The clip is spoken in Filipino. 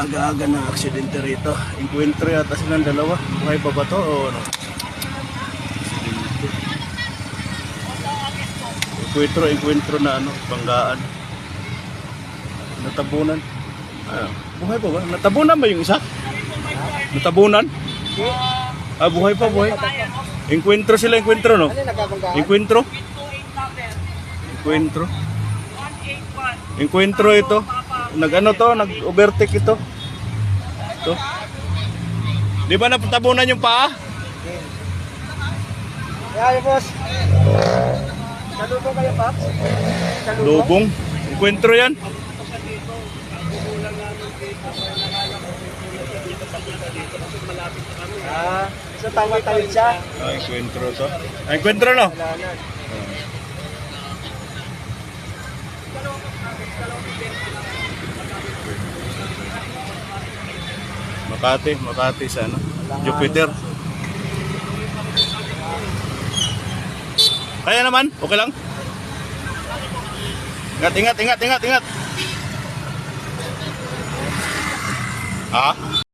aga-aga ng aksidente rito. Encuentro yata silang dalawa. Buhay pa ba to o ano? Aksidente. Encuentro na ano, banggaan. Natabunan. Ah, buhay pa ba? Natabunan ba yung isa? Natabunan? Ah, buhay pa, buhay. Encuentro sila, encuentro, no? Encuentro? Encuentro? Encuentro ito. Nag-ano to? Nag-overtake ito. Ito. Di ba napatabunan yung paa? Kaya boss. Salubong kayo, Paps? Salubong? Lubong. Encuentro yan. Ah, so tama tawid siya. Ah, encuentro to. Ah, encuentro no? Wala na. Makati, Makati sa ano? Jupiter. Kaya naman, okay lang. Ingat, ingat, ingat, ingat, ingat. Ah?